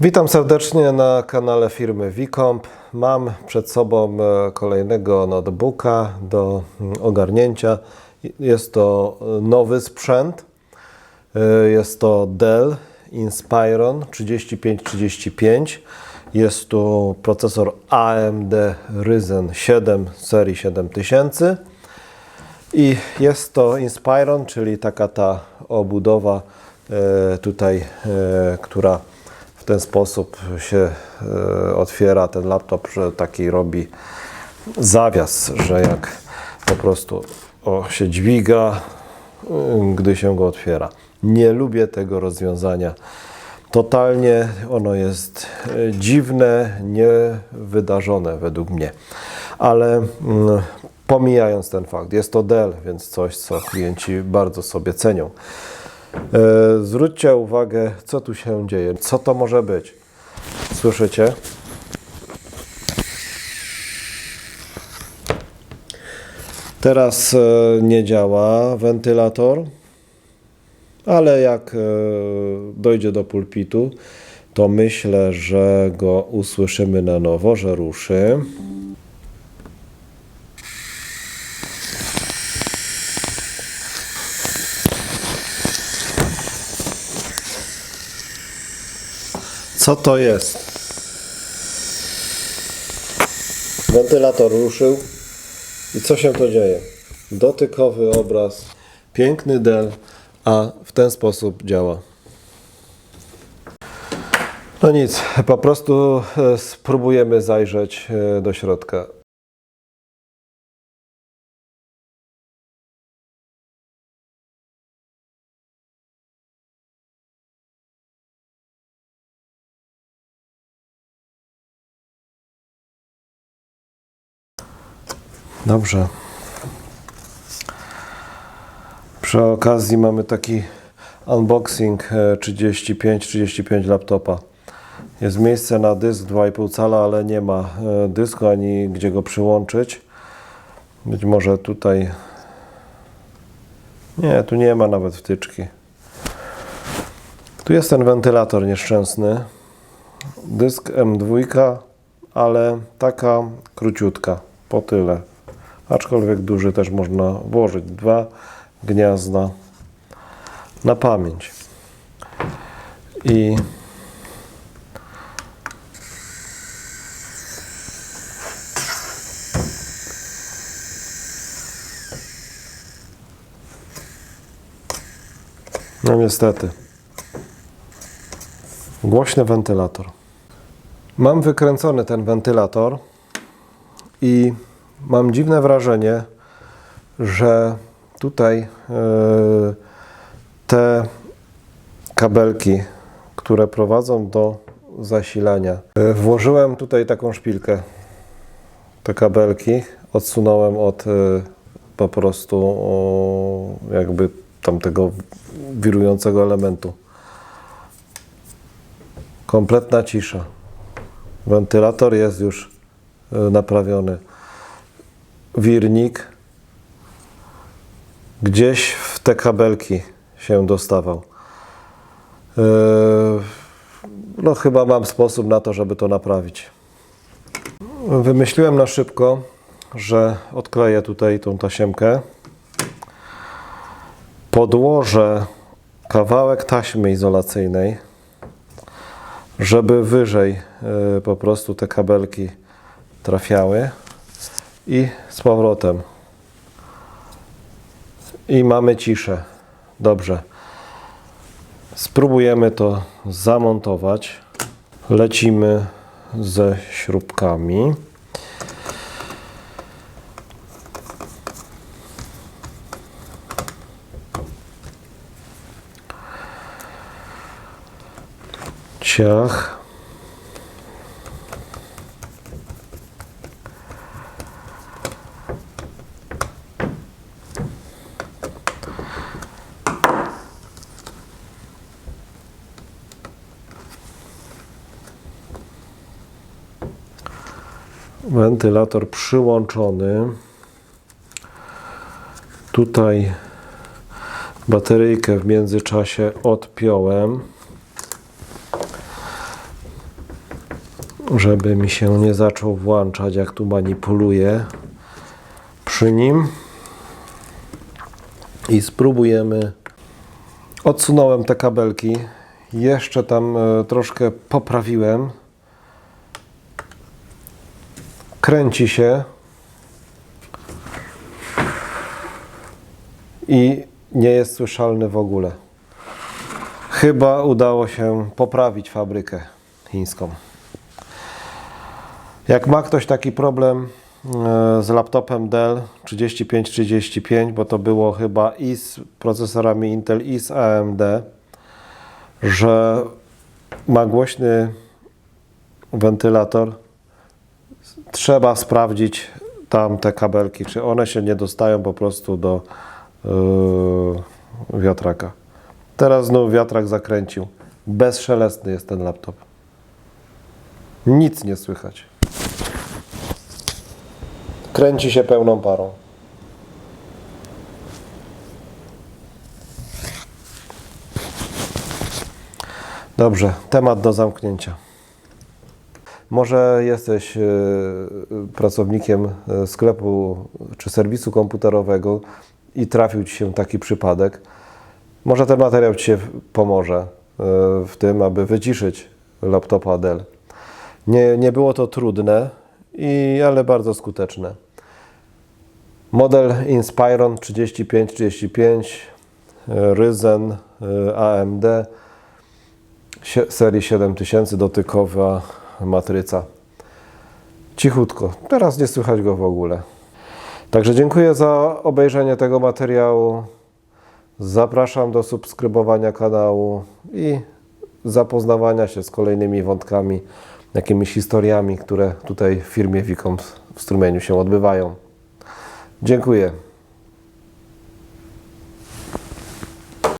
Witam serdecznie na kanale firmy Wicomp. Mam przed sobą e, kolejnego notebooka do mm, ogarnięcia. Jest to e, nowy sprzęt. E, Jest to Dell Inspiron 3535. Jest tu procesor AMD Ryzen 7 serii 7000. I jest to Inspiron, czyli taka ta obudowa tutaj, która ten sposób się e, otwiera. Ten laptop że taki robi zawias, że jak po prostu o, się dźwiga, y, gdy się go otwiera. Nie lubię tego rozwiązania. Totalnie ono jest e, dziwne, niewydarzone według mnie. Ale mm, pomijając ten fakt, jest to Dell, więc coś, co klienci bardzo sobie cenią. E, Zwróćcie uwagę, co tu się dzieje. Co to może być? Słyszycie? Teraz e, nie działa wentylator, ale jak e, dojdzie do pulpitu, to myślę, że go usłyszymy na nowo, że ruszy. Co to jest? Wentylator ruszył. I co się to dzieje? Dotykowy obraz, piękny Dell, a w ten sposób działa. No nic, po prostu e, spróbujemy zajrzeć e, do środka. Dobrze. Przy okazji mamy taki unboxing e, 35-35 laptopa. Jest miejsce na dysk 2,5 cala, ale nie ma e, dysku ani gdzie go przyłączyć. Być może tutaj. Nie, tu nie ma nawet wtyczki. Tu jest ten wentylator nieszczęsny. Dysk M2, ale taka króciutka, po tyle. Aczkolwiek duży też można włożyć. Dwa gniazda na pamięć. I no niestety. Głośny wentylator. Mam wykręcony ten wentylator i mam dziwne wrażenie, że tutaj e, te kabelki, które prowadzą do zasilania. e, Włożyłem tutaj taką szpilkę. Te kabelki odsunąłem od e, po prostu jakby tamtego wirującego elementu. Kompletna cisza. Wentylator jest już naprawiony. Wirnik gdzieś w te kabelki się dostawał. Yy, No, chyba mam sposób na to, żeby to naprawić. Wymyśliłem na szybko, że odkleję tutaj tą tasiemkę. Podłożę kawałek taśmy izolacyjnej, żeby wyżej yy, po prostu te kabelki trafiały i z powrotem i mamy ciszę. Dobrze. Spróbujemy to zamontować. Lecimy ze śrubkami. Ciach. Wentylator przyłączony. Tutaj bateryjkę w międzyczasie odpiąłem. żeby mi się nie zaczął włączać, jak tu manipuluję przy nim. I spróbujemy. Odsunąłem te kabelki. Jeszcze tam e, troszkę poprawiłem. Kręci się. I nie jest słyszalny w ogóle. Chyba udało się poprawić fabrykę chińską. Jak ma ktoś taki problem e, z laptopem Dell 3535, bo to było chyba i z procesorami Intel, i z AMD, że ma głośny wentylator, trzeba sprawdzić tam te kabelki, czy one się nie dostają po prostu do yy, wiatraka. Teraz znów wiatrak zakręcił. Bezszelestny jest ten laptop. Nic nie słychać. Kręci się pełną parą. Dobrze, temat do zamknięcia. Może jesteś e, pracownikiem e, sklepu czy serwisu komputerowego i trafił Ci się taki przypadek. Może ten materiał Ci się pomoże e, w tym, aby wyciszyć laptopa Dell. Nie, nie było to trudne, i, ale bardzo skuteczne. Model Inspiron 3535 Ryzen AMD serii 7000 dotykowa matryca. Cichutko. Teraz nie słychać go w ogóle. Także dziękuję za obejrzenie tego materiału. Zapraszam do subskrybowania kanału i zapoznawania się z kolejnymi wątkami, jakimiś historiami, które tutaj w firmie Wicom w strumieniu się odbywają. Dziękuję.